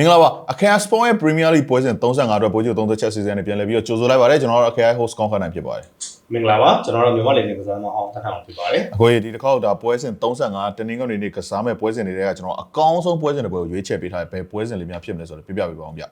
မင်္ဂလာပါအခရာ Sport ရဲ့ Premier League ပွဲစဉ်35အတွက်ပွဲချုပ်30ချက်စီစဉ်နဲ့ပြန်လည်ပြီးတော့ကြိုဆိုလိုက်ပါတယ်ကျွန်တော်တို့အခရာ host ကောင်းခန့်နိုင်ဖြစ်ပါတယ်မင်္ဂလာပါကျွန်တော်တို့မြန်မာလေနေကစားမအောင်တတ်ထောင်ဖြစ်ပါတယ်အခုဒီတစ်ခေါက်ဒါပွဲစဉ်35တနင်္ဂနွေနေ့ကစားမဲ့ပွဲစဉ်တွေကကျွန်တော်အကောင်းဆုံးပွဲစဉ်တွေပွဲကိုရွေးချယ်ပေးထားတယ်ဘယ်ပွဲစဉ်လေးများဖြစ်မလဲဆိုတော့ပြပြပေးပါအောင်ဗျ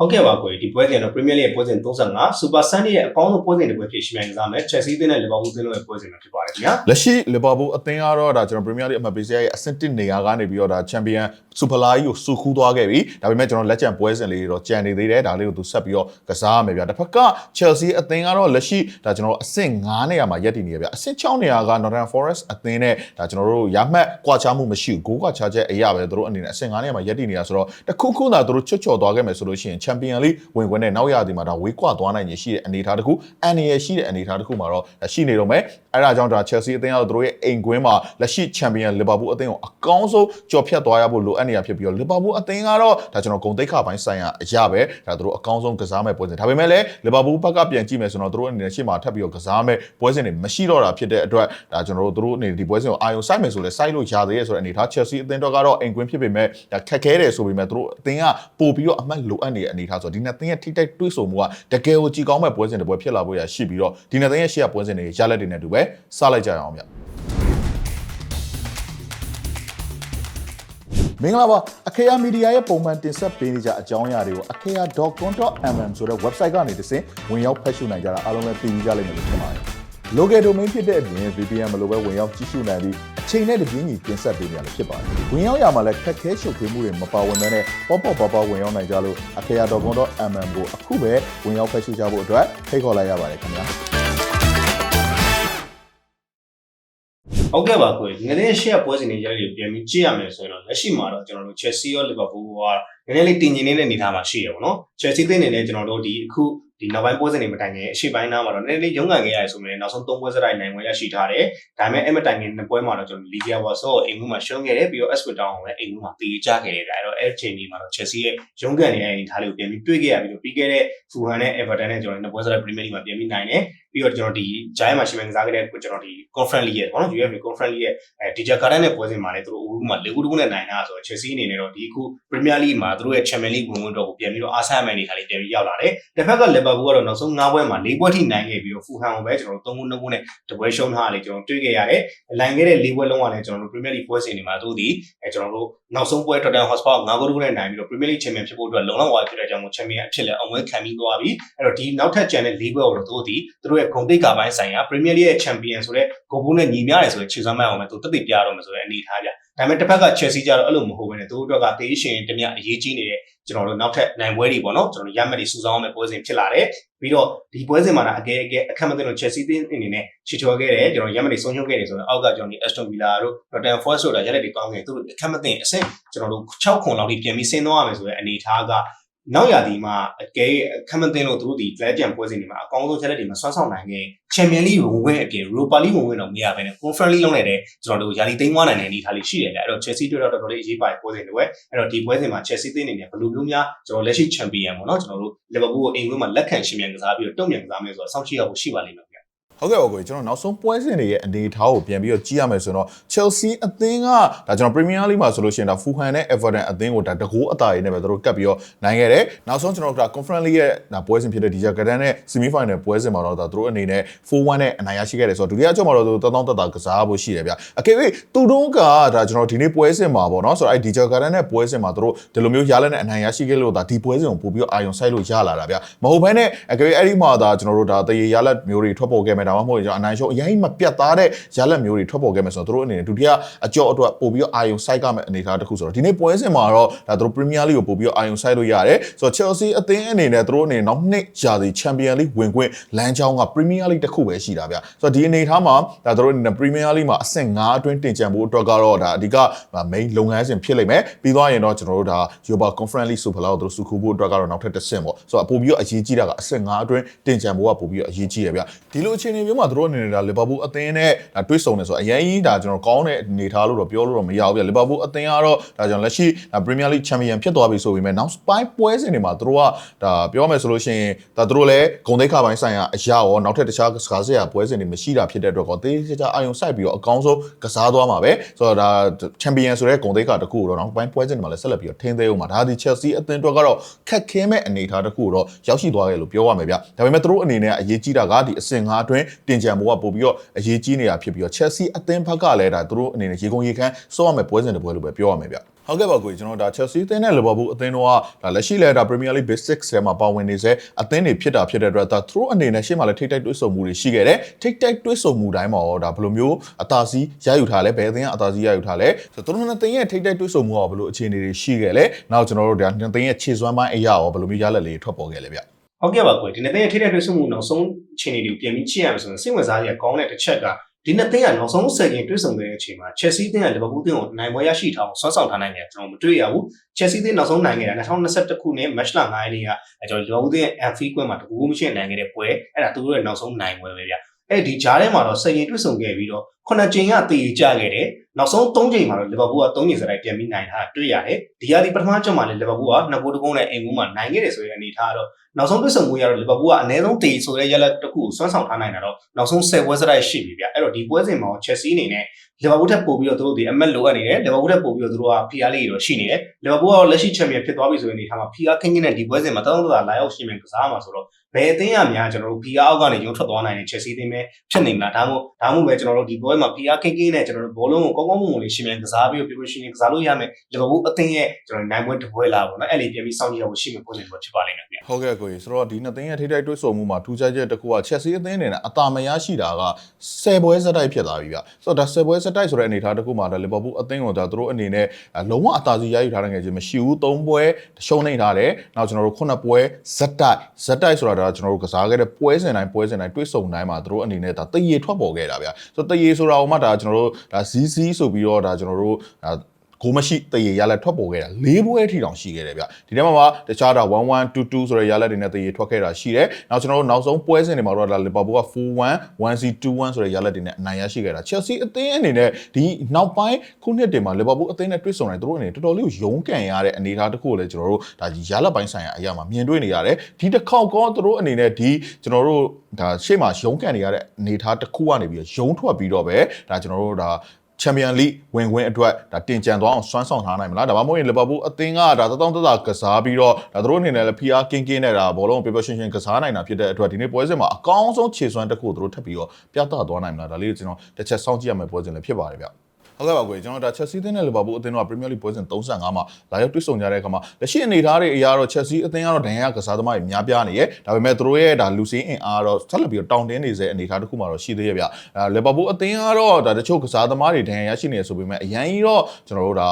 ဟုတ်ကဲ့ပါကိုဒီပွဲစဉ်တော့ Premier League ပွဲစဉ်35 Super Sunday ရဲ့အကောင်းဆုံးပွဲစဉ်တွေပွဲဖြစ်ရှိမှန်ကစားမယ် Chelsea အသင်းနဲ့ Liverpool အသင်းတို့ရဲ့ပွဲစဉ်တွေဖြစ်ပါတယ်ခင်ဗျာလက်ရှိ Liverpool အသင်းကတော့ဒါကျွန်တော် Premier League အမှတ်ပေးစရာရဲ့အဆင့်1နေရာကနေပြီးတော့ဒါ Champion Super League ကိုစုခူးသွားခဲ့ပြီဒါပေမဲ့ကျွန်တော်လက်ကျန်ပွဲစဉ်လေးတွေတော့ကြံနေသေးတယ်ဒါလေးကိုသူဆက်ပြီးတော့ကစားရမယ်ဗျတစ်ဖက်က Chelsea အသင်းကတော့လက်ရှိဒါကျွန်တော်အဆင့်9နေရာမှာရပ်တည်နေရဗျအဆင့်6နေရာက Northern Forest အသင်းနဲ့ဒါကျွန်တော်တို့ရမှတ်ကွာခြားမှုမရှိဘူးဂိုးကွာခြားချက်အရာပဲသူတို့အနေနဲ့အဆင့်9နေရာမှာရပ်တည်နေတာဆိုတော့တခုခုသာသူတို့ချွတ်ချော်သွားခဲ့မယ်ဆိုလို့ရှိရင် Champion League ဝင်ခွင့်နဲ့နောက်ရာသီမှာဒါဝေးကွာသွားနိုင်ခြင်းရှိတဲ့အနေအထားတစ်ခုအန်ရယ်ရှိတဲ့အနေအထားတစ်ခုမှာတော့ရှိနေတော့မယ်အဲဒါကြောင့်ဒါ Chelsea အသင်းကတော့သူတို့ရဲ့အိမ်ကွင်းမှာလက်ရှိ Champion Liverpool အသင်းကိုအကောင်းဆုံးကြော်ဖြတ်သွားရဖို့လိုအပ်နေတာဖြစ်ပြီးတော့ Liverpool အသင်းကတော့ဒါကျွန်တော်ဂုံတိတ်ခပိုင်းဆိုင်ရာအရာပဲဒါသူတို့အကောင်းဆုံးကစားမဲ့ပွဲစဉ်ဒါပေမဲ့လည်း Liverpool ဘက်ကပြန်ကြည့်မယ်ဆိုတော့သူတို့အနေနဲ့ရှေ့မှာထပ်ပြီးတော့ကစားမဲ့ပွဲစဉ်တွေမရှိတော့တာဖြစ်တဲ့အတွက်ဒါကျွန်တော်တို့သူတို့အနေနဲ့ဒီပွဲစဉ်ကိုအာရုံစိုက်မယ်ဆိုလဲစိုက်လို့ရသေးရဲ့ဆိုတဲ့အနေအထား Chelsea အသင်းတော့ကတော့အိမ်ကွင်းဖြစ်ပေမဲ့ဒါခက်ခဲတယ်ဆိုပေမဲ့သူတို့အသင်းကပို့ပြီးတော့အမှတ်လိုအပ်နေတဲ့အနေအထားဆိုတော့ဒီနှစ်သင်းရဲ့ထိတိုက်တွေးဆိုမှုကတကယ်ကိုကြည်ကောင်းမဲ့ပွဲစဉ်တွေပွဲဖြစ်လာဖို့ရရှိပြီးတော့ဒီနှစ်သင်းရဲ့ရှေ့ကပွဲစဉ်တွေရလက်တွေနဲ့အတူပဲစလိုက်ကြရအောင်ဗျမင်္ဂလာပါအခေယာမီဒီယာရဲ့ပုံမှန်တင်ဆက်ပေးနေကြအကြောင်းအရာတွေကို akea.com.mm ဆိုတဲ့ website ကနေတဆင့်ဝင်ရောက်ဖတ်ရှုနိုင်ကြတာအားလုံးလည်းသိကြလိမ့်မယ်လို့ထင်ပါတယ်။ local domain ဖြစ်တဲ့အပြင် VPN မလိုပဲဝင်ရောက်ကြည့်ရှုနိုင်ပြီးအချိန်နဲ့တပြေးညီတင်ဆက်ပေးနေရလို့ဖြစ်ပါတယ်။ဝင်ရောက်ရမှာလည်းခက်ခဲရှုပ်ထွေးမှုတွေမပါဝင်ဘဲနဲ့ပေါ့ပေါ့ပါပါဝင်ရောက်နိုင်ကြလို့ akea.com.mm ကိုအခုပဲဝင်ရောက်ဖတ်ရှုကြဖို့အတွက်ဖိတ်ခေါ်လိုက်ရပါတယ်ခင်ဗျာ။ဟုတ်ကဲ့ပါကိုဒီနေ့ရှေ့ပွဲစဉ်တွေရိုက်တွေပြန်ပြီးကြည့်ရမယ်ဆိုရင်တော့လက်ရှိမှာတော့ကျွန်တော်တို့ Chelsea ရော Liverpool ကနည်းနည်းလေးတင်ကျင်နေတဲ့အနေအထားမှာရှိရပါတော့ Chelsea အသင်းအနေနဲ့ကျွန်တော်တို့ဒီအခု ဒီနောက်ပိုင်းပွဲစဉ်တွေမတိုင်ခင်အရှိပိုင်းနားမှာတော့နည်းနည်းလေးရုန်းကန်ခဲ့ရတယ်ဆိုရင်နောက်ဆုံး၃ပွဲစတိုက်နိုင်ပွဲရရှိထားတယ်။ဒါပေမဲ့အဲ့မတိုင်ခင်နှစ်ပွဲမှာတော့ကျွန်တော် Liga Warsaw ကိုအိမ်မှုမှာရှုံးခဲ့တယ်ပြီးတော့ Ipswich Town ကိုလည်းအိမ်မှုမှာတေချခဲ့တယ်ဗျ။အဲ့တော့အဲ့ချိန်ကြီးမှာတော့ Chelsea ရဲ့ရုန်းကန်နေတဲ့အနေအထားလေးကိုပြန်ပြီးတွေ့ခဲ့ရပြီးတော့ပြီးခဲ့တဲ့ Fulham နဲ့ Everton နဲ့ကျွန်တော်နှစ်ပွဲစတိုက် Premier League မှာပြန်ပြီးနိုင်တယ်။ ပြီးတော့ကျွန်တော်ဒီ Giant မှာရှိမှန်ကစားခဲ့တဲ့ကျွန်တော်ဒီ Conference League ရဲ့ပေါ့နော် UEFA Conference League ရဲ့အဲ DJ Garden နဲ့ပွဲစဉ်မှာလည်းသူတို့အခုမှ၄ခုတခုနဲ့နိုင်တာဆိုတော့ Chelsea အနေနဲ့တော့ဒီအခု Premier League မှာသူတို့ရဲ့ Champions League ဝင်ဝင်တော့ကိုပြန်ပြီးတော့အားဆိုင်မှန်နေထားလေးပြန်ပြီးရောက်လာတယ်။တစ်ဖက်က Liverpool ကတော့နောက်ဆုံး၅ပွဲမှာ၄ပွဲထိနိုင်ခဲ့ပြီးတော့ Fulham ကိုပဲကျွန်တော်တို့၃ခု၂ခုနဲ့တပွဲရှုံးထားတာလေးကျွန်တော်တွေ့ခဲ့ရတယ်။နိုင်ခဲ့တဲ့၄ပွဲလုံးကလည်းကျွန်တော်တို့ Premier League ပွဲစဉ်တွေမှာသူဒီအဲကျွန်တော်တို့နောက်ဆုံးပွဲ Tottenham Hotspur ၅ခုတခုနဲ့နိုင်ပြီးတော့ Premier League Champion ဖြစ်ဖို့အတွက်လုံလောက်သွားဖြစ်တဲ့အကြောင်းကို Champion အဖြစ်လည်းအဝင်ခံပြီးသွားပြီ။အဲ့တော့ဒီနောက်ထပ်ကျန်တဲ့၄ပွဲကိုတော့သူဒီသူတို့ရဲ့ဂုဏ်သိက္ခာပိုင်းဆိုင်ရာ Premier League ရဲ့ Champion ဆိုတဲ့ဂိုးဘူးနဲ့ညီမျှတယ်ဆိုတဲ့ခြေစွမ်းမှန်အောင်ပဲသူတက်တည်ပြတော့မယ်ဆိုတဲ့အနေအထားပြ။ဒါပေမဲ့တစ်ဖက်က Chelsea ကျတော့အဲ့လိုမဟုတ်ဘဲနဲ့သူတို့အတွက်ကတေးရှင်တမျှအရေးကြီးနေတဲ့ကျွန်တော်တို့နောက်ထပ်နိုင်ပွဲတွေပေါ့နော်ကျွန်တော်တို့ရမှတ်တွေစူးစောင်းအောင်ပွဲစဉ်ဖြစ်လာတယ်ပြီးတော့ဒီပွဲစဉ်မှာတော့အကဲအကဲအခက်မသိလို့ Chelsea တင်းအနေနဲ့ချီချော်ခဲ့တယ်ကျွန်တော်ရမှတ်တွေဆုံးရှုံးခဲ့တယ်ဆိုတော့အောက်ကကျွန်တော်ဒီ Aston Villa တို့ Nottingham Forest တို့ဒါရက်လက်တွေကောင်းခဲ့သူတို့အခက်မသိအဆင့်ကျွန်တော်တို့6ခွန်လောက်ထိပြန်ပြီးဆင်းသွားရမယ်ဆိုတဲ့အနေအထားက နောက်ရာသီမှာအကဲခမတင်လို့သူတို့ဒီ Clash Champions ပွဲစဉ်တွေမှာအကောင်းဆုံးချက်လက်တွေမှာဆွမ်းဆောင်နိုင်ခဲ့ Champions League ဝင်ဝင်အပြင် Europa League ဝင်ဝင်တော့မရဘဲနဲ့ Conference League လုံးနေတဲ့ကျွန်တော်တို့ယာလီသိမ်းသွားနိုင်တဲ့အနေအထားလေးရှိတယ်ဗျအဲ့တော့ Chelsea တို့တော့တော်တော်လေးအရေးပါတဲ့ပွဲစဉ်တွေပဲအဲ့တော့ဒီပွဲစဉ်မှာ Chelsea သိနေတယ်ဘယ်လိုမျိုးများကျွန်တော်လက်ရှိ Champion ပေါ့နော်ကျွန်တော်တို့ Liverpool ကိုအိမ်ဝင်းမှာလက်ခံရှင်မြန်ကစားပြီးတော့တုံ့ပြန်ကစားမယ်ဆိုတော့စောင့်ကြည့်ရဖို့ရှိပါလိမ့်မယ်ဗျ ဟုတ်ကဲ့ပါကိုကျွန်တော်နောက်ဆုံးပွဲစဉ်တွေရဲ့အနေအထားကိုပြန်ပြီးတော့ကြည့်ရမယ်ဆိုတော့ Chelsea အသင်းကဒါကျွန်တော် Premier League မှာဆိုလို့ရှိရင်ဒါ Fulham နဲ့ Everton အသင်းကိုဒါတကူအတားရင်းနဲ့ပဲသူတို့ကပ်ပြီးတော့နိုင်ခဲ့တယ်နောက်ဆုံးကျွန်တော်တို့ဒါ Conference League ရဲ့ဒါပွဲစဉ်ဖြစ်တဲ့ DJ Garden နဲ့ Semi Final ပွဲစဉ်မှာတော့ဒါသူတို့အနေနဲ့4-1နဲ့အနိုင်ရရှိခဲ့တယ်ဆိုတော့ဒုတိယအကြောမှာတော့သူတောင်းတတကစားဖို့ရှိတယ်ဗျအကယ်၍သူတို့ကဒါကျွန်တော်ဒီနေ့ပွဲစဉ်မှာပေါ့နော်ဆိုတော့အဲ DJ Garden နဲ့ပွဲစဉ်မှာသူတို့ဒီလိုမျိုးရလက်နဲ့အနိုင်ရရှိခဲ့လို့ဒါဒီပွဲစဉ်ကိုပို့ပြီးတော့အာရုံစိုက်လို့ရလာတာဗျမဟုတ်ဘဲနဲ့အကယ်၍အဲ့ဒီမှာဒါကျွန်တော်တို့ဒါတရေရလက်မျိုးတွေထွက်ပေါ်ခဲ့မယ်ဒါမှမဟုတ်ကျွန်တော်အနိုင်ရှုံးအရင်မပြတ်သားတဲ့ရလက်မျိုးတွေထွက်ပေါ်ခဲ့မယ်ဆိုတော့သူတို့အနေနဲ့ဒုတိယအကြောအတွက်ပို့ပြီးတော့အာရုံစိုက်ကမယ်အနေအထားတစ်ခုဆိုတော့ဒီနေ့ပွဲစဉ်မှာတော့ဒါသူတို့ Premier League ကိုပို့ပြီးတော့အာရုံစိုက်လို့ရတယ်ဆိုတော့ Chelsea အသင်းအနေနဲ့သူတို့အနေနဲ့နောက်နှစ်ရာသီ Champion League ဝင်ခွင့်လမ်းကြောင်းက Premier League တစ်ခုပဲရှိတာဗျဆိုတော့ဒီအနေအထားမှာဒါသူတို့အနေနဲ့ Premier League မှာအဆင့်5အတွင်းတင်ကြံဖို့အတွက်ကတော့ဒါအဓိက main လုပ်ငန်းစဉ်ဖြစ်လိမ့်မယ်ပြီးသွားရင်တော့ကျွန်တော်တို့ဒါ Europa Conference League Super လောက်သူတို့စုခုဖို့အတွက်ကတော့နောက်ထပ်တစ်ဆင့်ပေါ့ဆိုတော့အပို့ပြီးတော့အရေးကြီးတာကအဆင့်5အတွင်းတင်ကြံဖို့ကပို့ပြီးတော့အရေးကြီးရဗျဒီလိုအခြေအနေအနေမျိုးမှာသူတို့အနေနဲ့ဒါလီဗာပူးအသင်းနဲ့ဒါတွေ့ဆုံနေဆိုအရင်ကြီးဒါကျွန်တော်ကောင်းတဲ့အနေထားလို့တော့ပြောလို့တော့မရဘူးဗျလီဗာပူးအသင်းကတော့ဒါကျွန်တော်လက်ရှိဒါပရီးမီးယားလိချန်ပီယံဖြစ်သွားပြီဆိုပေမဲ့နောက်ပိုင်းပွဲစဉ်တွေမှာသူတို့ကဒါပြောရမယ်ဆိုလို့ရှိရင်ဒါသူတို့လည်းဂုံသိက္ခာပိုင်းဆိုင်ရာအရာရောနောက်ထပ်တခြားစကားစရာပွဲစဉ်တွေမရှိတာဖြစ်တဲ့အတွက်ကောတေးချာချာအာယုံစိုက်ပြီးတော့အကောင်းဆုံးကစားသွားမှာပဲဆိုတော့ဒါချန်ပီယံဆိုတဲ့ဂုံသိက္ခာတစ်ခုကိုတော့နောက်ပိုင်းပွဲစဉ်တွေမှာလည်းဆက်လက်ပြီးတော့ထိန်းသိမ်းအောင်မှာဒါဒီချက်စီအသင်းအတွက်ကတော့ခက်ခဲမဲ့အနေအထားတစ်ခုကိုတော့ရောက်ရှိသွားခဲ့လို့ပြောရမယ်ဗျဒါပေမဲ့သူတို့အနေနဲ့အရေးကြီးတာကဒီအဆင့်၅အတွင်းတင်ကြံဖို့ကပို့ပြီးတော့အရေးကြီးနေတာဖြစ်ပြီးတော့ချက်စီအသင်းဘက်ကလည်းဒါသူတို့အနေနဲ့ရေကုန်ရေခမ်းစောရမယ်ပွဲစဉ်တစ်ပွဲလို့ပဲပြောရမယ်ဗျဟုတ်ကဲ့ပါကိုကျွန်တော်ဒါ Chelsea အသင်းနဲ့ Liverpool အသင်းတို့ကဒါလက်ရှိလဲဒါ Premier League Basic ထဲမှာပါဝင်နေစေအသင်းတွေဖြစ်တာဖြစ်တဲ့အတွက်ဒါသူတို့အနေနဲ့ရှေ့မှာလည်းထိတ်တိုက်တွဲဆုံမှုတွေရှိခဲ့တယ်ထိတ်တိုက်တွဲဆုံမှုတိုင်းမှာရောဒါဘယ်လိုမျိုးအသာစီးရယူထားလဲဘယ်အသင်းကအသာစီးရယူထားလဲဆိုတော့သူတို့နှစ်သင်းရဲ့ထိတ်တိုက်တွဲဆုံမှုကဘယ်လိုအခြေအနေတွေရှိခဲ့လဲနောက်ကျွန်တော်တို့ဒါနှစ်သင်းရဲ့ခြေစွမ်းပိုင်းအရာရောဘယ်လိုမျိုးရလက်လေးထွက်ပေါ်ခဲ့လဲဗျဟုတ်ကဲ့ပါကိုဒီနေ့တဲ့ထိတဲ့တွေ့ဆုံမှုနောက်ဆုံး အခြေအနေတွေကိုပြန်ပြီးကြည့်ရမယ်ဆိုရင်စိတ်ဝင်စားစရာကောင်းတဲ့တစ်ချက်ကဒီနှစ်သင်းကနောက်ဆုံးဆယ်ကင်တွေ့ဆုံခဲ့တဲ့အချိန်မှာ Chelsea သင်းက Liverpool သင်းကိုနိုင်ပွဲရရှိထားအောင်ဆွမ်းဆောင်ထားနိုင်တယ်ကျွန်တော်မတွေ့ရဘူး Chelsea သင်းနောက်ဆုံးနိုင်ခဲ့တာ2021ခုနှစ် match လ9ရက်နေ့ကကျွန်တော် Liverpool သင်းရဲ့ Anfield ကွင်းမှာတကူကူမရှိနိုင်ခဲ့တဲ့ပွဲအဲ့ဒါသူတို့ရဲ့နောက်ဆုံးနိုင်ပွဲပဲဗျ အဲ့ဒီဂျားထဲမှာတော့ဆယ်ကင်တွေ့ဆုံခဲ့ပြီးတော့ခုနှစ်ကြိမ်ကတည်ကြခဲ့တယ်နောက်ဆုံး3ကြိမ်မှာတော့ Liverpool က3ကြိမ်စတိုက်ပြန်ပြီးနိုင်တာတွေ့ရတယ်ဒီဟာဒီပထမချက်မှာလည်း Liverpool ကနှစ်ဂိုးတစ်ဂိုးနဲ့အိမ်ကူးမှာနိုင်ခဲ့တယ်ဆိုတဲ့အနေအထားကတော့နောက်ဆုံးတွေ့ဆုံမှုရတော့ Liverpool ကအနည်းဆုံးတည်ဆိုတဲ့ရလဒ်တစ်ခုကိုစွမ်းဆောင်ထားနိုင်တာတော့နောက်ဆုံး10ပွဲစတိုက်ရှိပြီဗျအဲ့တော့ဒီပွဲစဉ်မှာ Chelsea အနေနဲ့ Liverpool ထက်ပိုပြီးတော့သူတို့ဒီအမက်လိုအပ်နေတယ် Liverpool ထက်ပိုပြီးတော့သူတို့က PR လေးတွေတော့ရှိနေတယ် Liverpool ကလက်ရှိချန်ပီယံဖြစ်သွားပြီဆိုတဲ့အနေအထားမှာ PR ခင်းခင်းနဲ့ဒီပွဲစဉ်မှာတောင်းတတာလာရောက်ရှိမယ်ကစားမှာဆိုတော့ ဘယ်အသင်းရများကျွန်တော်တို့ PR အောက်ကနေရုံထွက်သွားနိုင်တဲ့ Chelsea အသင်းပဲဖြစ်နေမလားဒါမှမဟုတ်ဒါမှမဟုတ်ပဲကျွန်တော်တို့ဒီပွဲမှာ PR ခင်းခင်းနဲ့ကျွန်တော်တို့ဘောလုံးကိုကောင်းကောင်းမွန်မွန်လေးရှင်းမြန်ကစားပြီးတော့ပြပြရှင်းရှင်းကစားလို့ရမယ် Liverpool အသင်းရဲ့ကျွန်တော်နိုင်ပွဲတစ်ပွဲလာပေါ့နော်အဲ့လေပြန်ပြီးစောင့်ကြည့်ရဖို့ရှိမယ်ပွဲစဉ်တော့ဖြစ်ပါလိမ့်မယ်ဗျဟုတ်ကဲ့ကိုကြီးဆိုတော့ဒီနှစ်သင်းရဲ့ထိတိုက်တွဲဆုံမှုမှာထူးခြားချက်တစ်ခုက Chelsea အသင်းအနေနဲ့အသာမရရှိတာက10ပွဲစတိုက်ဖြစ်သွားပြီဗျဆိုတော့ဒါ10ပွဲစတိုက်ဆိုတဲ့အနေအထားတစ်ခုမှာဒါ Liverpool အသင်းကိုဒါသူတို့အနေနဲ့လုံးဝအသာစီရယူထားတဲ့ငယ်ချင်းမရှိဘူး3ပွဲရှုံးနေထားတယ်နောက်ကျွန်တော်တို့9ပွဲဇက်တိုက်ဇက်တိုက်ဆိုတာဒါကျွန်တော်တို့ကစားခဲ့တဲ့ပွဲစဉ်တိုင်းပွဲစဉ်တိုင်းတွဲဆုံတိုင်းမှာသူတို့အနေနဲ့ဒါတရေထွက်ပေါ်ခဲ့တာဗျဆိုတော့တရေဆိုတာဟိုမှဒါကျွန်တော်တို့ဒါ ZZ ဆိုပြီးတော့ဒါကျွန်တော်တို့ဒါ ကိုမရှိတရေရလက်ထွက်ပေါ်ခဲ့တာ၄ပွဲအထိတောင်ရှိခဲ့တယ်ဗျဒီထဲမှာပါတခြားတာ1122ဆိုတဲ့ရလက်တွေနဲ့တရေထွက်ခဲ့တာရှိတယ်နောက်ကျွန်တော်တို့နောက်ဆုံးပွဲစဉ်တွေမှာတော့ဒါလီဗာပူးက4-1 1-2-1 ဆိုတဲ့ရလက်တွေနဲ့အနိုင်ရရှိခဲ့တာ Chelsea အသင်းအနေနဲ့ဒီနောက်ပိုင်းခုနှစ်တင်မှာလီဗာပူးအသင်းနဲ့တွေ့ဆုံတယ်သူတို့အနေနဲ့တော်တော်လေးကိုရုန်းကန်ရတဲ့အနေအထားတစ်ခုကိုလည်းကျွန်တော်တို့ဒါရလက်ပိုင်းဆိုင်ရာအရာမှာမြင်တွေ့နေရတယ်ဒီတစ်ခေါက်ကောသူတို့အနေနဲ့ဒီကျွန်တော်တို့ဒါရှေ့မှာရုန်းကန်နေရတဲ့အနေအထားတစ်ခုကနေပြီးရုံးထွက်ပြီးတော့ပဲဒါကျွန်တော်တို့ဒါ ချန်ပီယံလိဝင်ခွင့်အတွက်ဒါတင်ကြံသွားအောင်စွမ်းဆောင်ထားနိုင်မလားဒါမှမဟုတ်ရင်လီဗာပူးအသင်းကဒါတတောင်းတတကစားပြီးတော့ဒါသူတို့အနေနဲ့လည်း PR ကင်းကင်းနဲ့ဒါဘောလုံးပေပရှင်းရှင်းကစားနိုင်တာဖြစ်တဲ့အတွက်ဒီနေ့ပွဲစဉ်မှာအကောင်းဆုံးခြေစွမ်းတစ်ခုသူတို့ထပ်ပြီးတော့ပြသသွားနိုင်မလားဒါလေးကိုကျွန်တော်တစ်ချက်စောင့်ကြည့်ရမယ့်ပွဲစဉ်လည်းဖြစ်ပါတယ်ဗျ ဟုတ်ကဲ့ပါကိုကျွန်တော်ဒါ Chelsea အသင်းနဲ့ Liverpool အသင်းတို့က Premier League ပွဲစဉ်35မှာလာရောက်တွေ့ဆုံကြတဲ့အခါမှာလက်ရှိအနေအထားတွေအရာတော့ Chelsea အသင်းကတော့ဒဏ်ရာကစားသမားတွေများပြားနေရဲ့ဒါပေမဲ့သူတို့ရဲ့ဒါလူစင်းအင်အားတော့ဆက်လက်ပြီးတော့တောင်းတင်းနေစေအနေအထားတစ်ခုမှတော့ရှိသေးရဲ့ဗျအဲ Liverpool အသင်းကတော့ဒါတချို့ကစားသမားတွေဒဏ်ရာရရှိနေဆိုပေမဲ့အရင်ကြီးတော့ကျွန်တော်တို့ဒါ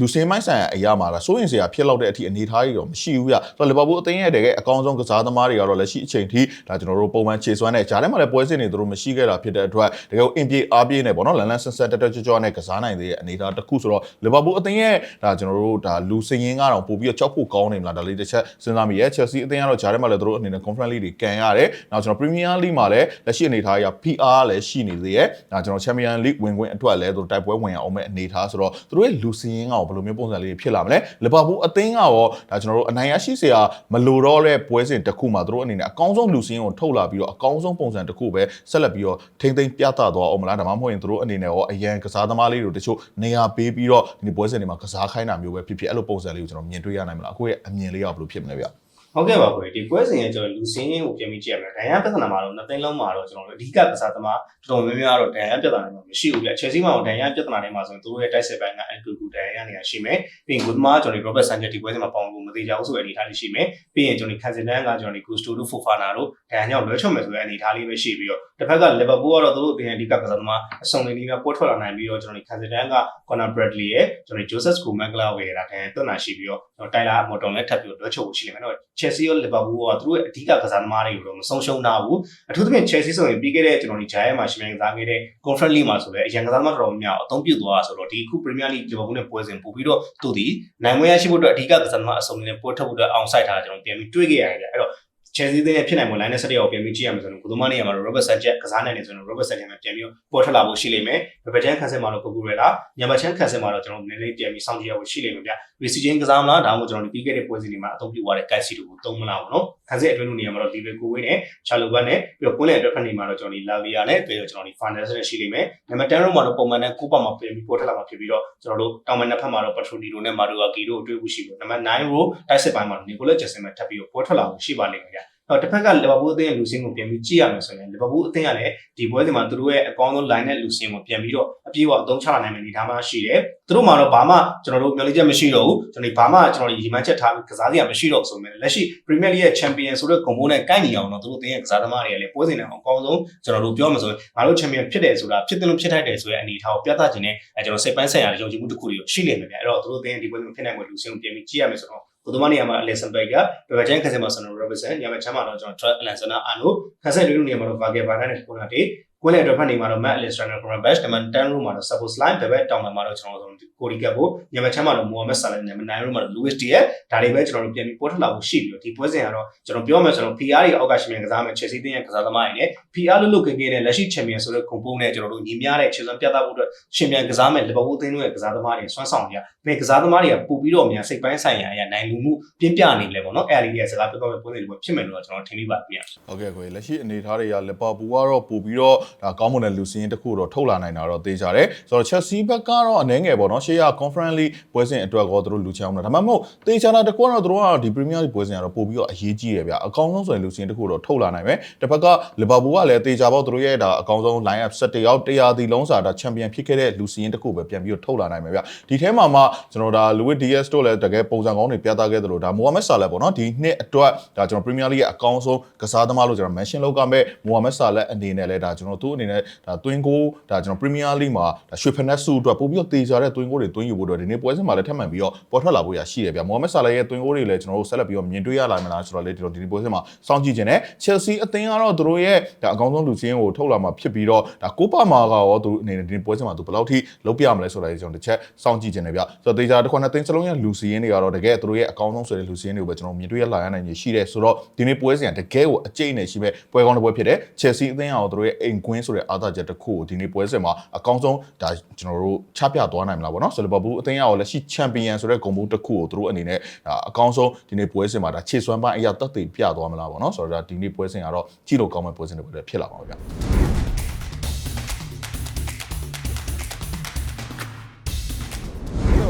လူစင်းမိုင်းဆိုင်ရာအရာမှာလားစိုးရင်စရာဖြစ်လောက်တဲ့အထိအနေအထားကြီးတော့မရှိဘူးဗျဆိုတော့လီဗာပူးအသင်းရဲ့တကယ်အကောင်းဆုံးကစားသမားတွေကတော့လက်ရှိအချိန်ထိဒါကျွန်တော်တို့ပုံမှန်ခြေစွမ်းနဲ့ဂျားထဲမှာလည်းပွဲစဉ်တွေသူတို့မရှိခဲ့တာဖြစ်တဲ့အတွက်တကယ်အင်ပြေအားပြေးနေပေါ့နော်လန်လန်ဆန်ဆက်တက်တက်ကြွကြွနဲ့ကစားနိုင်တဲ့အနေအထားတစ်ခုဆိုတော့လီဗာပူးအသင်းရဲ့ဒါကျွန်တော်တို့ဒါလူစင်းရင်ကတော့ပို့ပြီးတော့ကြောက်ဖို့ကောင်းနေမလားဒါလေးတစ်ချက်စဉ်းစားမိရဲ့ Chelsea အသင်းကတော့ဂျားထဲမှာလည်းသူတို့အနေနဲ့ Conference League တွေကန်ရတယ်နောက်ကျွန်တော် Premier League မှာလည်းလက်ရှိအနေအထားအရ PR လည်းရှိနေသေးရဲ့ဒါကျွန်တော် Champions League ဝင်ခွင့်အတွက်လည်းသူတို့တိုက်ပွဲဝင်အောင်မဲ့အနေအထားဆိုတော့သူတို့ရဲ့လူစင်းရင်ကဘယ်လိုမျိုးပုံစံလေးဖြစ်လာမလဲလီဗာပူးအသင်းကရောဒါကျွန်တော်တို့အနိုင်ရရှိစရာမလိုတော့တဲ့ပွဲစဉ်တစ်ခုမှာသူတို့အနေနဲ့အကောင်းဆုံးလူစင်းကိုထုတ်လာပြီးတော့အကောင်းဆုံးပုံစံတစ်ခုပဲဆက်လက်ပြီးတော့ထိမ့်သိမ်းပြသသွားအောင်မလားဒါမှမဟုတ်ရင်သူတို့အနေနဲ့ရောအရန်ကစားသမားလေးတွေတချို့နေရာပေးပြီးတော့ဒီပွဲစဉ်တွေမှာကစားခိုင်းတာမျိုးပဲဖြစ်ဖြစ်အဲ့လိုပုံစံလေးကိုကျွန်တော်မြင်တွေ့ရနိုင်မလားအခုရဲ့အမြင်လေးကဘယ်လိုဖြစ်မလဲဗျ ဟုတ်ကဲ့ပါကိုဒီပွဲစဉ်ရဲ့ကျွန်တော်လူစင်းရင်းကိုပြန်ပြီးကြည့်ရမယ်ဒဏ်ရာပြဿနာမှာတော့နှစ်သိန်းလုံးမှာတော့ကျွန်တော်တို့အဓိကကစားသမားတော်တော်များများတော့ဒဏ်ရာပြဿနာတွေမရှိဘူးပြချယ်ဆီမှာတော့ဒဏ်ရာပြဿနာတွေမှာဆိုရင်သူတို့ရဲ့တိုက်စစ်ပိုင်းကအန်ကူကူဒဏ်ရာနေရာရှိမယ်ပြီးရင်ဂူသမားကျွန်တော် Robert Sanchez ဒီပွဲစဉ်မှာပေါင်းလို့မသေးကြဘူးဆိုတဲ့အနေအထားလေးရှိမယ်ပြီးရင်ကျွန်တော်ခန်စင်တန်ကကျွန်တော် Gusto တို့ Fofana တို့ဒဏ်ရာကြောင့်လွဲချွတ်မယ်ဆိုတဲ့အနေအထားလေးပဲရှိပြီးတော့တစ်ဖက်က Liverpool ကတော့သူတို့အပြင်အဓိကကစားသမားအစုံလေးများပွဲထွက်လာနိုင်ပြီးတော့ကျွန်တော်ခန်စင်တန်က Conor Bradley ရဲ့ကျွန်တော် Joseph Gomez ဝယ်တာဒဏ်ရာတွန်းတာရှိပြီးတော့ကျွန်တော်တိုင်လာမော်တော်လည်းထပ်ပြီးတော့လွဲချွတ်ဖို့ရှိနေမယ်နော် Chelsea ရော Liverpool ရောသူတို့ရဲ့အဓိကကစားသမားတွေကိုတော့မဆုံးရှုံးတာဘူးအထူးသဖြင့် Chelsea ဆိုရင်ပြီးခဲ့တဲ့ကျွန်တော်ဒီဂျာရဲ့မှာရှင်မြန်ကစားခဲ့တဲ့ Conference League မှာဆိုလည်းအရင်ကစားသမားတော်တော်များများအသုံးပြုသွားတာဆိုတော့ဒီအခု Premier League Liverpool နဲ့ပွဲစဉ်ပို့ပြီးတော့သူဒီနိုင်မွေးရရှိဖို့အတွက်အဓိကကစားသမားအစုံနဲ့ပွဲထုတ်ဖို့အတွက်အောင်ဆိုင်ထားတာကျွန်တော်ပြန်ပြီးတွေးခဲ့ရတယ်အဲ့တော့ Chelsea အသင်းရဲ့ဖြစ်နိုင်မှု line နဲ့ဆက်ရောက်ပြန်ပြီးကြည့်ရမယ်ဆိုရင်ကိုသမားနေရာမှာ Robert Sanchez ကစားနိုင်နေဆိုရင် Robert Sanchez မှာပြန်ပြီးပေါ်ထွက်လာဖို့ရှိလိမ့်မယ်။ Bebejan ခန်းစင်မှာတော့ Cucurella ညမချမ်းခန်းစင်မှာတော့ကျွန်တော်နည်းနည်းပြန်ပြီးစောင့်ကြည့်ရဖို့ရှိလိမ့်မယ်ဗျ။ Precision ကစားမလားဒါမှမဟုတ်ကျွန်တော်ဒီပြီးခဲ့တဲ့ပွဲစဉ်တွေမှာအသုံးပြုသွားတဲ့ Cassie တို့ကိုသုံးမလားပေါ့နော်။ခန်းစင်အတွင်းလူနေရာမှာတော့ဒီလိုကိုဝေးနဲ့ Charlo Van နဲ့ပြီးတော့ကွင်းလယ်အတွက်ဖက်နေမှာတော့ကျွန်တော်ဒီ Lavia နဲ့ပြီးတော့ကျွန်တော်ဒီ Fernandez နဲ့ရှိလိမ့်မယ်။နံပါတ်10တို့မှာတော့ပုံမှန်နဲ့ကိုပါမှာပြန်ပြီးပေါ်ထွက်လာမှာဖြစ်ပြီးတော့ကျွန်တော်တို့တောင်မန်နှစ်ဖက်မှာတော့ Petronilo နဲ့ Maduaki တို့အတွေ့အကြုံရှိပြီးနံပါတ်9ကိုတိုက်စစ်ပိုင်းမှာ Nicolas Jackson နဲ့ထပ်ပြီးတော့ပေါ်ထွက်လာဖို့ရှိပါလိမ့်မယ်ဗျ။ တော့တစ်ဖက်ကလီဗာပူးအသင်းရဲ့လူစင်းကိုပြန်ပြီးကြည့်ရမယ်ဆိုရင်လီဗာပူးအသင်းကလည်းဒီပွဲစဉ်မှာသူတို့ရဲ့အကောင်းဆုံး line နဲ့လူစင်းကိုပြန်ပြီးတော့အပြည့်အဝအသုံးချနိုင်မယ်အနေထားမှရှိတယ်။သူတို့မှာတော့ဘာမှကျွန်တော်တို့မျှော်လင့်ချက်မရှိတော့ဘူး။ကျွန်တော်ဒီဘာမှကျွန်တော်ဒီရီမန်းချက်ထားပြီးကစားစရာမရှိတော့ဆိုပေမဲ့လက်ရှိ Premier League ရဲ့ Champion ဆိုတဲ့ဂုဏ်ပိုးနဲ့ကိုက်ညီအောင်တော့သူတို့အသင်းရဲ့ကစားသမားတွေကလည်းပွဲစဉ်နဲ့အကောင်းဆုံးကျွန်တော်တို့ပြောမှဆိုရင်ငါတို့ Champion ဖြစ်တယ်ဆိုတာဖြစ်တယ်လို့ဖြစ်ထိုက်တယ်ဆိုတဲ့အနေအထားကိုပြသခြင်းနဲ့အဲကျွန်တော်စိတ်ပိုင်းဆိုင်ရာယုံကြည်မှုတစ်ခုတွေကိုရှိနေမှာဗျ။အဲ့တော့သူတို့အသင်းဒီပွဲစဉ်ဖြစ်နိုင်မှုလူစင်းကိုပြန်ပြီးကြည့်ရမယ်ဆိုတော့ ဘုဒ္ဓမနေရာမှာ Alisson Becker ဘယ်ဘက်ချန်ခက်ဆင်မှာဆန်နို Robertson ညမချမ်းမှာတော့ကျွန်တော် Trent Alexander Arnold ခက်ဆင်လူလူနေရာမှာတော့ Vage Varane နဲ့ Konate ကွင်းလယ်အတွက်ဖက်နေမှာတော့ Matt Alexander Cornerback နံပါတ်10 row မှာတော့ Suppose Line ဘယ်ဘက်တောင်မှာတော့ကျွန်တော်တို့ Cody Gakpo ညမချမ်းမှာတော့ Mohamed Salah နံပါတ်9 row မှာတော့ Luis Diaz ဒါတွေပဲကျွန်တော်တို့ပြန်ပြီးပေါ်ထွက်လာဖို့ရှိပြီးတော့ဒီပွဲစဉ်ကတော့ကျွန်တော်ပြောမယ်ဆိုတော့ PR တွေအောက်ကရှင်မြန်ကစားမယ် Chelsea တင်းရဲ့ကစားသမားတွေနဲ့ PR လို့လို့ကင်ကင်နဲ့လက်ရှိ Champion ဆိုတဲ့ဂုဏ်ပုံနဲ့ကျွန်တော်တို့ညီမျှတဲ့ခြေစွမ်းပြသဖို့အတွက်ရှင်မြန်ကစားမယ် Liverpool တင်းတို့ရဲ့ကစားသမားတွေဆွမ်းဆောင်ကြ။ဒီကစားသမားတွေကပို့ပြီးတော့များစိတ်ပိုင်းဆိုင်ရာအရာနိုင်လူမှုပြင်းပြနေတယ်ပေါ့နော်။အဲ့ဒီရဲ့စကားပြောတော့ပွဲစဉ်တွေပဲဖြစ်မယ်လို့ကျွန်တော်ထင်မိပါဗျာ။ဟုတ်ကဲ့ကိုလက်ရှိအနေအထားတွေကလီဗာပူးကတော့ပို့ပြီးတော့ဒါကောင်းမွန်တဲ့လူစင်းတစ်ခုတော့ထုတ်လာနိုင်တာတော့သိကြတယ်ဆိုတော့ Chelsea ဘက်ကတော့အနည်းငယ်ပေါ့နော်ရှေ့က Conference League ပွဲစဉ်အတွက်ကောသူတို့လူချောင်းတာဒါမှမဟုတ်သိကြတာတကွတော့သူတို့ကတော့ဒီ Premier League ပွဲစဉ်ကတော့ပို့ပြီးတော့အရေးကြီးတယ်ဗျအကောင်းဆုံးဆိုရင်လူစင်းတစ်ခုတော့ထုတ်လာနိုင်မယ်တစ်ဖက်ကလီဗာပူးကလည်းသိကြပေါ့သူတို့ရဲ့ဒါအကောင်းဆုံး line up 7ရောက်100ဒီလုံးစာဒါ Champion ဖြစ်ခဲ့တဲ့လူစင်းတစ်ခုပဲပြန်ပြီးတော့ထုတ်လာနိုင်မယ်ဗျဒီထဲမှာမှကျွန်တော်ဒါ Luis Diaz တို့လည်းတကယ်ပုံစံကောင်းတွေပြသခဲ့သလိုဒါ Mohamed Salah ပေါ့နော်ဒီနှစ်အတွက်ဒါကျွန်တော် Premier League ရဲ့အကောင်းဆုံးကစားသမားလို့ကျွန်တော် mention လုပ်ကမဲ့ Mohamed Salah အနေနဲ့လည်းဒါကျွန်တော်သူ့အနေနဲ့ဒါတွင်းကိုဒါကျွန်တော် Premier League မှာဒါရွှေဖက်နက်စုအတွက်ပို့ပြီးတော့တေချာတဲ့တွင်းကိုတွေတွင်းယူဖို့အတွက်ဒီနေ့ပွဲစဉ်မှာလည်းထပ်မံပြီးတော့ပေါ်ထွက်လာဖို့ရရှိတယ်ဗျ Mohamed Salah ရဲ့တွင်းကိုတွေလည်းကျွန်တော်တို့ဆက်လက်ပြီးတော့မြင်တွေ့ရလာမလားဆိုတော့လေဒီဒီပွဲစဉ်မှာစောင့်ကြည့်ခြင်းနဲ့ Chelsea အသင်းကတော့သူတို့ရဲ့ဒါအကောင်းဆုံးလူစင်းကိုထုတ်လာမှာဖြစ်ပြီးတော့ဒါကိုပါမာကရောသူအနေနဲ့ဒီပွဲစဉ်မှာသူဘယ်လောက်ထိလုပ်ပြရမလဲဆိုတာကျွန်တော်တစ်ချက်စောင့်ကြည့်ခြင်းနဲ့ဗျဆိုတော့တေချာတစ်ခွနဲ့သိန်းစလုံးရဲ့လူစင်းတွေကတော့တကယ်သူတို့ရဲ့အကောင်းဆုံးဆိုတဲ့လူစင်းတွေကိုပဲကျွန်တော်မြင်တွေ့ရလာရနိုင်နေရှိတယ်ဆိုတော့ဒီနေ့ပွဲစဉ်ကတကယ်ကိုအကျိတ်နဲ့ရှိမဲ့ပွဲကောင်းတစ်ပွဲဖြစ်တယ် Chelsea အသင်းအောင်သူတို့ရဲ့အိမ်ကွင်းဆိုတဲ့အားသာချက်တစ်ခုကိုဒီနေ့ပွဲစဉ်မှာအကောင်းဆုံးဒါကျွန်တော်တို့ချပြသွားနိုင်မလားပေါ့နော်ဆိုတော့လီဗာပူးအသင်းရောလက်ရှိချန်ပီယံဆိုတဲ့ဂုဏ်ပိုးတစ်ခုကိုသူတို့အနေနဲ့ဒါအကောင်းဆုံးဒီနေ့ပွဲစဉ်မှာဒါခြေစွမ်းပိုင်းအရာတက်တည်ပြသွားမလားပေါ့နော်ဆိုတော့ဒါဒီနေ့ပွဲစဉ်ကတော့ကြည့်လို့ကောင်းမဲ့ပွဲစဉ်တွေပဲဖြစ်လာပါမယ်ဗျာ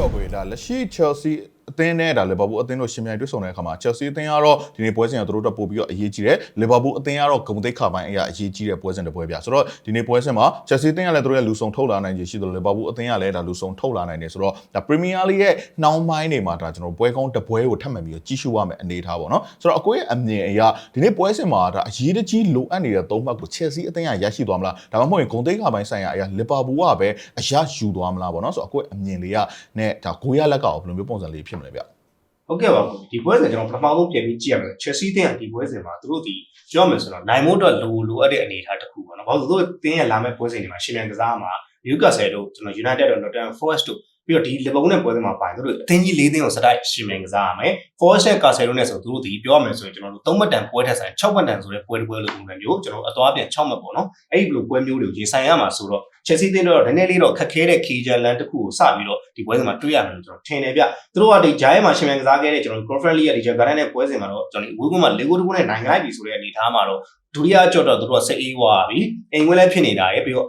ဟုတ်ပါဘူး ဒါလက်ရှိ Chelsea အသင်းနဲ့ဒါလီဗာပူးအသင်းတို့ရှင်မြိုင်တွေ့ဆုံတဲ့အခါမှာ Chelsea အသင်းကတော့ဒီနေ့ပွဲစဉ်ကသူတို့တက်ပို့ပြီးတော့အရေးကြီးတယ်လီဗာပူးအသင်းကတော့ဂုဏ်သိက္ခာပိုင်းအရာအရေးကြီးတဲ့ပွဲစဉ်တစ်ပွဲပြဆိုတော့ဒီနေ့ပွဲစဉ်မှာ Chelsea အသင်းကလည်းသူတို့ရဲ့လူဆောင်ထုတ်လာနိုင်ခြေရှိတယ်လီဗာပူးအသင်းကလည်းဒါလူဆောင်ထုတ်လာနိုင်တယ်ဆိုတော့ဒါ Premier League ရဲ့နှောင်းပိုင်းတွေမှာဒါကျွန်တော်ပွဲကောင်းတစ်ပွဲကိုထပ်မံပြီးတော့ကြီးစုရမယ်အနေထားပေါ့နော်ဆိုတော့အကိုရဲ့အမြင်အရဒီနေ့ပွဲစဉ်မှာဒါအရေးတကြီးလိုအပ်နေတဲ့သုံးမှတ်ကို Chelsea အသင်းကရရှိသွားမလားဒါမှမဟုတ်ရင်ဂုဏ်သိက္ခာပိုင်းဆိုင်ရာအရာလီဗာပူးကပဲအရယူသွားမလားပေါ့နော်ဆိုတော့အကိုရဲ့အမြင်လေးကနဲ့ဒါကိုရလက်ကဘယ်လိုမျိုးပုံစံလေးဖြစ်မလဲဗျဟုတ်ကဲ့ပါကိုဒီပွဲစဉ်ကျွန်တော်ပထမဆုံးပြန်ပြီးကြည့်ရမယ် Chelsea တင်းကဒီပွဲစဉ်မှာသူတို့ဒီပြောမယ်ဆိုတော့နိုင်မို့အတွက်လိုလိုအပ်တဲ့အနေအထားတစ်ခုပေါ့နော်။ဘာလို့လဲဆိုတော့တင်းရဲ့လာမဲ့ပွဲစဉ်တွေမှာရှင်မြန်ကစားမှာ Newcastle တို့ကျွန်တော် United တို့ Nottingham Forest တို့ ပြီးတော့ဒီ Liverpool နဲ့ပွဲစဉ်မှာပိုင်သူတို့အသင်းကြီး၄သင်းကိုစတိုက်ရှင်မြန်ကစားရမယ်။ Forest နဲ့ Castle တို့နဲ့ဆိုသူတို့ဒီပြောရမယ်ဆိုရင်ကျွန်တော်တို့၃မှတ်တန်ပွဲထက်ဆိုင်၆မှတ်တန်ဆိုတဲ့ပွဲတစ်ပွဲလို့ပုံစံမျိုးကျွန်တော်အသွားပြန်6မှတ်ပေါ့နော်။အဲ့ဒီလိုပွဲမျိုးတွေကိုရင်ဆိုင်ရမှာဆိုတော့ Chelsea တင်းတော့နည်းနည်းလေးတော့ခက်ခဲတဲ့ key challenge တစ်ခုကိုစပြီးတော့ဒီပွဲစဉ်မှာတွေ့ရမယ်လို့ကျွန်တော်ထင်တယ်ဗျ။သူတို့ကဒီဂျိုင်းမှာရှင်မြန်ကစားခဲ့တဲ့ကျွန်တော် Conference League ရဲ့ဒီဂျာဂန်နဲ့ပွဲစဉ်မှာတော့ကျွန်တော်ဒီဝေးကွန်းမှာ၄ဂိုးတစ်ခုနဲ့နိုင်လိုက်ပြီဆိုတဲ့အနေအထားမှာတော့ ဒုတိယကြော့တော့သူတို့ကစိတ်အေးသွားပြီအိမ်ဝင်လည်းဖြစ်နေတာရယ်ပြီးတော့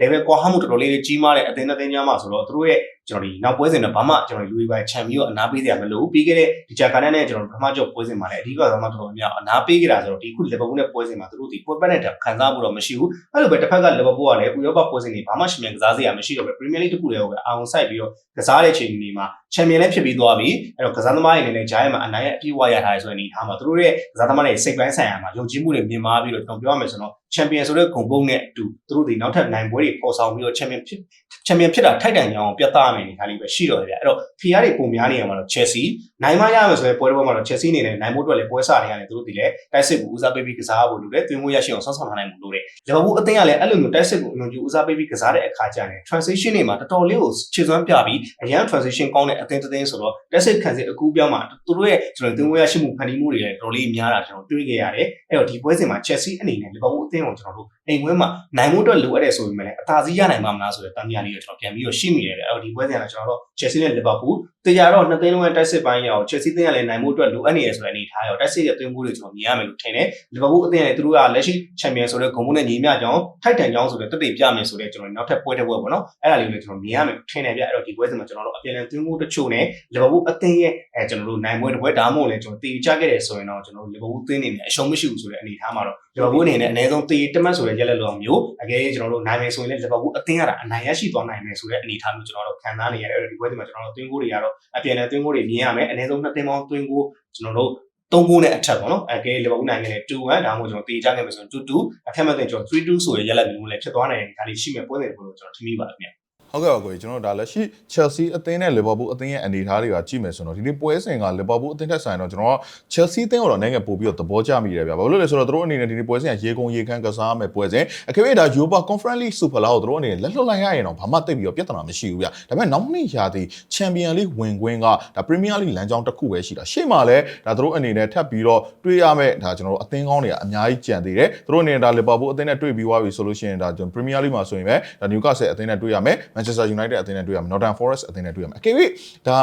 level ကွာဟမှုတော်တော်လေးကြီးမားတဲ့အသင်းအသင်းများမှာဆိုတော့သူတို့ရဲ့ကျွန်တော်ဒီနောက်ပွဲစဉ်တော့ဘာမှကျွန်တော်လူတွေပိုင်းချန်ပီယံအနာပေးစရာမလိုဘူးပြီးခဲ့တဲ့ဒီဂျာကန်နဲ့ကျွန်တော်ပထမကြော့ပွဲစဉ်မှာလည်းအဓိကသမားတော်တော်များအနာပေးကြတာဆိုတော့ဒီခုလီဗာပူးနဲ့ပွဲစဉ်မှာသူတို့ဒီပွဲပတ်နဲ့ခံစားဖို့တော့မရှိဘူးအဲ့လိုပဲတစ်ဖက်ကလီဗာပူးကလည်းဥရောပပွဲစဉ်တွေဘာမှရှင်မြန်ကစားစရာမရှိတော့ပဲပရီးမီးလိတစ်ခုတည်းကိုပဲအောင်ဆိုင်ပြီးတော့ကစားတဲ့ချိန်တွေမှာချန်ပီယံလည်းဖြစ်ပြီးသွားပြီအဲ့တော့ကစားသမားတွေအနေနဲ့ဂျာရဲ့မှာအနိုင်ရဲ့အပြည့်အဝရထားရဆိုတဲ့အနေအထားမှာသူတို့ရဲ့ကစားသမားတွေစိတ်ပိုင်းဆိုင်ရာမှာယုံကြည်မှုတွေမြင်မာပြီးတော့ကျွန်တော်ပြောရမယ်ဆိုတော့ ချန်ပီယံဆိုတဲ့ဂုဏ်ပုံနဲ့အတူသူတို့ဒီနောက်ထပ်နိုင်ပွဲတွေပေါ်ဆောင်ပြီးတော့ချန်ပီယံဖြစ်ချန်ပီယံဖြစ်တာထိုက်တန်ကြောင်းပြသရမယ်အနေထားလေးပဲရှိတော့တယ်ဗျအဲ့တော့ဖီယားတွေပုံများနေရမှာတော့ Chelsea နိုင်မရမယ်ဆိုရင်ပွဲတစ်ပွဲမှာတော့ Chelsea အနေနဲ့နိုင်ဖို့အတွက်လည်းပွဲစားနေရတယ်သူတို့ဒီလည်းတိုက်စစ်ကိုဦးစားပေးပြီးကစားဖို့လိုတယ်သွင်းဖို့ရရှိအောင်ဆောင်းဆောင်ထားနိုင်မှုလိုတယ်လီဗာပူးအသင်းကလည်းအဲ့လိုမျိုးတိုက်စစ်ကိုအလွန်ကြီးဦးစားပေးပြီးကစားတဲ့အခါကျရင် transition တွေမှာတော်တော်လေးကိုခြေစွမ်းပြပြီးအရန် transition ကောင်းတဲ့အသင်းတစ်သင်းဆိုတော့တိုက်စစ်ခံစစ်အကူပြောင်းမှာသူတို့ရဲ့ကျွန်တော်သွင်းဖို့ရရှိမှုဖန်တီးမှုတွေလည်းတော်တော်လေးများတာကျွန်တော်တွေ့ခဲ့ရတယ်အဲ့တော့ဒီပွဲစဉ်မှာ Chelsea အနေနဲ့လီဗာပူးအသင်းကိုကျွန်တော်တို့အိမ်ဝင်းမှာနိုင်မှုအတွက်လိုအပ်တယ်ဆိုပေမဲ့လည်းအသာစီးရနိုင်မှာမလားဆိုတဲ့တန်မြာလေးကိုကျွန်တော်ပြန်ပြီးတော့ရှင်းမိတယ်အဲ့တော့ဒီပွဲစဉ်ကကျွန်တော်တို့ Chelsea နဲ့ Liverpool တရားတော့နှစ်သိန်းလုံးရဲ့တိုက်စစ်ပိုင်းရော Chelsea သင်းကလည်းနိုင်မှုအတွက်လိုအပ်နေရဆိုတဲ့အနေအထားရောတိုက်စစ်ရဲ့သွင်းမှုတွေကျွန်တော်မြင်ရမယ်လို့ထင်တယ် Liverpool အသင်းကလည်းသူတို့ကလက်ရှိ Champion ဆိုတဲ့ဂုဏ်မှုနဲ့ညီမျှကြောင်းထိုက်တန်ကြောင်းဆိုတဲ့တက်တေပြမယ်ဆိုတဲ့ကျွန်တော်နောက်ထပ်ပွဲတစ်ပွဲပေါ့နော်အဲ့ဒါလေးကိုလည်းကျွန်တော်မြင်ရမယ်ထင်တယ်ဗျအဲ့တော့ဒီပွဲစဉ်မှာကျွန်တော်တို့အပြန်အလှန်သွင်းမှုတချို့နဲ့ Liverpool အသင်းရဲ့အဲကျွန်တော်တို့နိုင်ပွဲတစ်ပွဲဒါမှမဟုတ်လည်းကျွန်တော်တည်ကြခဲ့တယ်ဆိုရင်တော့ကျွန်တော်တို့ Liverpool သင်းနေနဲ့အရှုံးမရှိဘူးဆိုတဲ့အနေအထားမှာတော့ Liverpool အနေနဲ့အနည်းဆုံးတည်တမတ်ဆိုတဲ့ရက်လက်လောမျိုးအကယ်၍ကျွန်တော်တို့နိုင်မယ်ဆိုရင်လည်း Liverpool အသင်းရတာအနိုင်ရရှိသွားနိုင်မယ်ဆိုတဲ့အနေအထားမျိုးကျွန်တော်တို့ခံစားနေရတယ်အဲ့တော့ဒီပွဲစဉ်မှာကျွန်တော်တို့သွင်းကိုတွေကတော့အပြန်အလှန်သွင်းကိုတွေမြင်ရမယ်အနည်းဆုံးနှစ်သင်းပေါင်းသွင်းကိုကျွန်တော်တို့သုံးကိုနဲ့အထက်ပေါ့နော်အဲကဲလီဗာပူးနိုင်ငံနဲ့2-1ဒါမှမဟုတ်ကျွန်တော်တေချခဲ့မယ်ဆိုရင်2-2အခက်မဲ့တဲ့ကျွန်တော်3-2ဆိုရရက်လက်မျိုးလည်းဖြစ်သွားနိုင်တယ်ဒါလေးရှိမဲ့ပွဲတွေဘလို့ကျွန်တော်ထင်မိပါတယ်ဗျ ဟုတ်ကဲ့ပါကိုကြီးကျွန်တော်တို့ဒါလက်ရှိ Chelsea အသင်းနဲ့ Liverpool အသင်းရဲ့အနေအထားတွေကကြည့်မယ်ဆိုတော့ဒီနေ့ပွဲစဉ်က Liverpool အသင်းထက်ဆိုင်တော့ကျွန်တော်က Chelsea အသင်းကိုတော့နိုင်ငံပို့ပြီးတော့သဘောကျမိတယ်ဗျာဘာလို့လဲဆိုတော့သူတို့အနေနဲ့ဒီနေ့ပွဲစဉ်ကရေကုန်ရေခမ်းကစားမယ်ပွဲစဉ်အခေ၍ဒါ Europa Conference League Super လာကိုသူတို့အနေနဲ့လက်လွတ်လိုက်ရရင်တော့ဘာမှသိပ်ပြီးတော့ပြဿနာမရှိဘူးဗျာဒါပေမဲ့နောက်နှစ်ရာသီ Champion League ဝင်ခွင့်ကဒါ Premier League လမ်းကြောင်းတစ်ခုပဲရှိတာရှေ့မှာလည်းဒါသူတို့အနေနဲ့ထပ်ပြီးတော့တွေးရမယ်ဒါကျွန်တော်တို့အသင်းကောင်းတွေကအများကြီးကြံသေးတယ်သူတို့အနေနဲ့ဒါ Liverpool အသင်းနဲ့တွေ့ပြီးသွားပြီဆိုလို့ရှိရင်ဒါကျွန်တော် Premier League မှာဆိုရင်ပဲဒါ Newcastle အသင်းနဲ့တွေ့ရမယ် Manchester United အသင်းနဲ့တွေ့ရမယ် Northern Forest အသင်းနဲ့တွေ့ရမယ်အကယ်၍ဒါ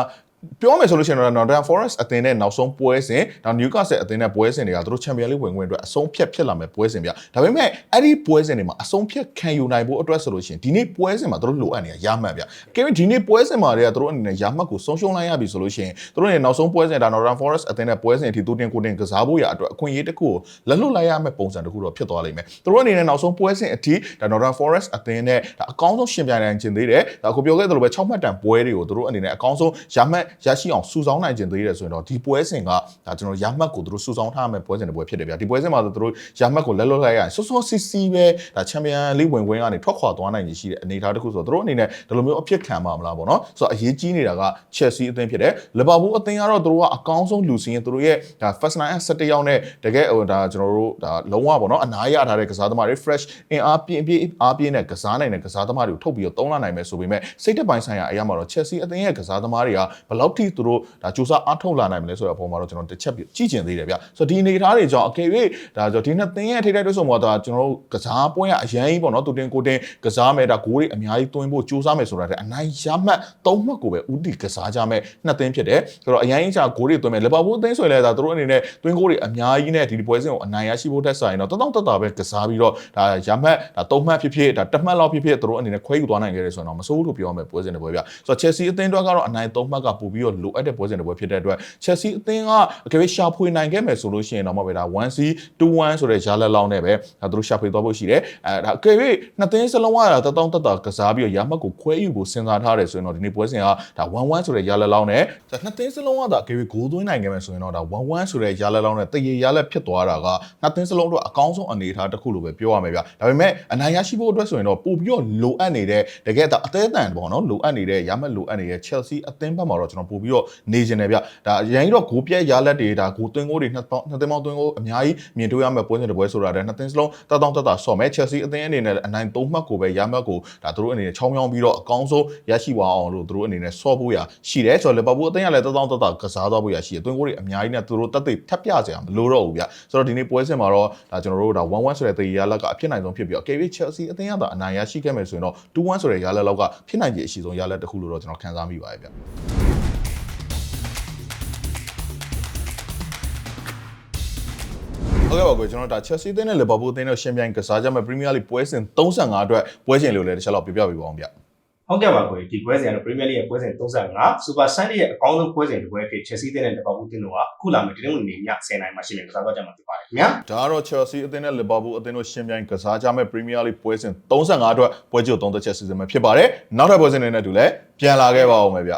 ပြောမယ်ဆိုလို့ရှိရင်တော့ Northern Forest အသင်းနဲ့နောက်ဆုံးပွဲစဉ်ဒါ Newcastle အသင်းနဲ့ပွဲစဉ်တွေကသူတို့ Champion League ဝင်ခွင့်အတွက်အဆုံးဖြတ်ဖြစ်လာမယ်ပွဲစဉ်ဗျဒါပေမဲ့အဲ့ဒီပွဲစဉ်တွေမှာအဆုံးဖြတ်ခံယူနိုင်ဖို့အတွက်ဆိုလို့ရှိရင်ဒီနေ့ပွဲစဉ်မှာသူတို့လိုအပ်နေတာရမှတ်ဗျအကယ်၍ဒီနေ့ပွဲစဉ်မှာတွေကသူတို့အနေနဲ့ရမှတ်ကိုဆုံးရှုံးလိုက်ရပြီဆိုလို့ရှိရင်သူတို့အနေနဲ့နောက်ဆုံးပွဲစဉ်ဒါ Northern Forest အသင်းနဲ့ပွဲစဉ်အထိသူတင်ကိုတင်ကစားဖို့ရအတွက်အခွင့်အရေးတစ်ခုကိုလက်လွတ်လိုက်ရမယ့်ပုံစံတစ်ခုတော့ဖြစ်သွားလိမ့်မယ်သူတို့အနေနဲ့နောက်ဆုံးပွဲစဉ်အထိဒါ Northern Forest အသင်းနဲ့ဒါအကောင်းဆုံးရှင်ပြိုင်နိုင်ခြင်းသေးတယ်ဒါအခုပြောခဲ့သလိုပဲ6မှတ်တန်ပွဲတွေကိုသူတို့အနေနဲ့အကောင်းဆုံးရမှတ်ရရှိအောင်စူဆောင်းနိုင်ခြင်းသေးတယ်ဆိုရင်တော့ဒီပွဲစဉ်ကဒါကျွန်တော်ရမှတ်ကိုသူတို့စူဆောင်းထားမယ့်ပွဲစဉ်တစ်ပွဲဖြစ်တယ်ဗျာဒီပွဲစဉ်မှာသူတို့ရမှတ်ကိုလက်လွတ်လိုက်ရရင်စောစောစီစီပဲဒါချန်ပီယံလိဝင်ခွင့်ကနေထွက်ခွာသွားနိုင်ခြင်းရှိတဲ့အနေအထားတစ်ခုဆိုတော့သူတို့အနေနဲ့ဒီလိုမျိုးအဖြစ်ခံမှာမလားပေါ့နော်ဆိုတော့အရေးကြီးနေတာက Chelsea အသင်းဖြစ်တယ်လီဗာပူးအသင်းကတော့သူတို့ကအကောင်းဆုံးလူစင်းရင်သူတို့ရဲ့ဒါ first nine 17ယောက်နဲ့တကယ်ဟိုဒါကျွန်တော်တို့ဒါလုံးဝပေါ့နော်အနားရထားတဲ့ကစားသမားတွေ fresh အင်အားပြင်းပြင်းအားပြင်းတဲ့ကစားနိုင်တဲ့ကစားသမားတွေကိုထုတ်ပြီးတော့သုံးလာနိုင်မယ်ဆိုပေမဲ့စိတ်တက်ပိုင်းဆိုင်ရာအရာမှာတော့ Chelsea အသင်းရဲ့ကစားသမားတွေကဘယ်လောက်ထိသူတို့ဒါစူးစမ်းအားထုတ်လာနိုင်မလဲဆိုတဲ့အပေါ်မှာတော့ကျွန်တော်တစ်ချက်ကြည့်ကျင်သေးတယ်ဗျဆိုတော့ဒီအနေအထားတွေကြောင့်အကယ်၍ဒါဆိုဒီနှစ်သင်းရဲ့ထိတိုက်တွေ့ဆုံမှာဒါကျွန်တော်တို့ကစားပွဲကအရန်ကြီးပေါ့နော်သူတင်ကိုတင်ကစားမယ်ဒါဂိုးတွေအများကြီးသွင်းဖို့စူးစမ်းမယ်ဆိုတာတဲ့အနိုင်ရမှတ်၃မှတ်ကိုပဲဥတီကစားကြမယ်နှစ်သင်းဖြစ်တယ်ဆိုတော့အရန်ကြီးချာဂိုးတွေသွင်းမယ်လီဗာပူးအသင်းဆိုရင်လည်းဒါသူတို့အနေနဲ့သွင်းဂိုးတွေအများကြီးနဲ့ဒီပွဲစဉ်ကိုအနိုင်ရရှိဖို့တက်ဆိုင်တော့တောက်တောက်တတပဲကစားပြီးတော့ဒါရမှတ်ဒါ၃မှတ်ဖြစ်ဖြစ်ဒါတစ်မှတ်လောက်ဖြစ်ဖြစ်သူတို့အနေနဲ့ခွဲယူသွားနိုင်ခဲ့တယ်ဆိုတော့မစိုးဘူးလို့ပြောရမယ်ပွဲစဉ်တစ်ပွဲပြဆိုတော့ Chelsea အသင်းအတွက်ကတော့အနိုင်၃မှတ်ကပို့ပြီးတော့လိုအပ်တဲ့ပွဲစဉ်တစ်ပွဲဖြစ်တဲ့အတွက် Chelsea အသင်းကအကယ်၍ရှာဖွေနိုင်ခဲ့မယ်ဆိုလို့ရှိရင်တော့မှပဲဒါ 1C 2-1ဆိုတဲ့ရလက်လောင်းနဲ့ပဲဒါသူတို့ရှာဖွေသွားဖို့ရှိတယ်အဲဒါအကယ်၍နှစ်သင်းစလုံးကတတောင်းတတကစားပြီးတော့ရမှတ်ကိုခွဲယူဖို့စဉ်းစားထားတယ်ဆိုရင်တော့ဒီနေ့ပွဲစဉ်ကဒါ1-1ဆိုတဲ့ရလက်လောင်းနဲ့ဒါနှစ်သင်းစလုံးကဒါအကယ်၍ဂိုးသွင်းနိုင်ခဲ့မယ်ဆိုရင်တော့ဒါ1-1ဆိုတဲ့ရလက်လောင်းနဲ့တရေရလက်ဖြစ်သွားတာကနှစ်သင်းစလုံးတော့အကောင်းဆုံးအနေအထားတစ်ခုလို့ပဲပြောရမယ်ဗျဒါပေမဲ့အနိုင်ရရှိဖို့အတွက်ဆိုရင်တော့ပို့ပြီးတော့လိုအပ်နေတဲ့တကယ်တော့အသေးအတန်ပေါ့နော်လိုအပ်နေတဲ့ရမှတ်လိုအပ်နေတဲ့ Chelsea အသင်းဘက်မှာတော့ကျွန်တော်ပို့ပြီးတော့နေကျင်တယ်ဗျဒါအရင်ကတော့ဂိုးပြက်ရလက်တွေဒါဂိုးသွင်းဂိုးတွေနှစ်ပေါင်းနှစ်သင်းပေါင်းသွင်းဂိုးအများကြီးမြင်တွေ့ရမယ့်ပွဲစဉ်တစ်ပွဲဆိုတာတဲ့နှစ်သင်းစလုံးတတောင်းတတဆော့မယ် Chelsea အသင်းအနေနဲ့အနိုင်၃မှတ်ကိုပဲရမှတ်ကိုဒါသူတို့အနေနဲ့ချောင်းချောင်းပြီးတော့အကောင်းဆုံးရရှိသွားအောင်လို့သူတို့အနေနဲ့ဆော့ဖို့ရရှိတယ်ဆိုတော့ Liverpool အသင်းကလည်းတတောင်းတတကစားသွားဖို့ရရှိတယ်သွင်းဂိုးတွေအများကြီးနဲ့သူတို့တက်သိထပ်ပြကြရမလို့တော့ဘူးဗျဆိုတော့ဒီနေ့ပွဲစဉ်မှာတော့ဒါကျွန်တော်တို့ဒါ1-1ဆိုတဲ့တေးရလက်ကအဖြစ်နိုင်ဆုံးဖြစ်ပြီးတော့ KV Chelsea အသင်းကသာအနိုင်ရရှိခဲ့မယ်ဆိုရင်တော့2-1ဆိုတဲ့ရလက်လောက်ကဖြစ်နိုင်ခြေအရှိဆုံးရလက်တစ်ခုလို့တော့ကျွန်တော်ခံစားမိပါတယ်ဗျ ဟုတ်ကဲ့ပါကိုကျွန်တော်ဒါ Chelsea အသင်းနဲ့ Liverpool အသင်းတို့ရှင်ပြိုင်ကစားကြမဲ့ Premier League ပွဲစဉ်35အတွက်ပွဲစဉ်လေးကိုလည်းတစ်ချက်လောက်ပြပြပေးပါအောင်ဗျဟုတ်ကဲ့ပါကိုဒီပွဲစဉ်ကတော့ Premier League ရဲ့ပွဲစဉ်35 Super Sunday ရဲ့အကောင်းဆုံးပွဲစဉ်တစ်ပွဲဖြစ် Chelsea တင်းနဲ့ Liverpool တင်းတို့ကအခုလာမယ့်ဒီနေ့နေ့ည10:00နာရီမှာရှိနေကစားတော့ကြမှာဖြစ်ပါတယ်ခင်ဗျာဒါကတော့ Chelsea အသင်းနဲ့ Liverpool အသင်းတို့ရှင်ပြိုင်ကစားကြမဲ့ Premier League ပွဲစဉ်35အတွက်ပွဲကြို3သက်ချက်စီစဉ်မှာဖြစ်ပါတယ်နောက်ထပ်ပွဲစဉ်တွေနဲ့အတူလည်းပြန်လာခဲ့ပါအောင်မယ်ဗျ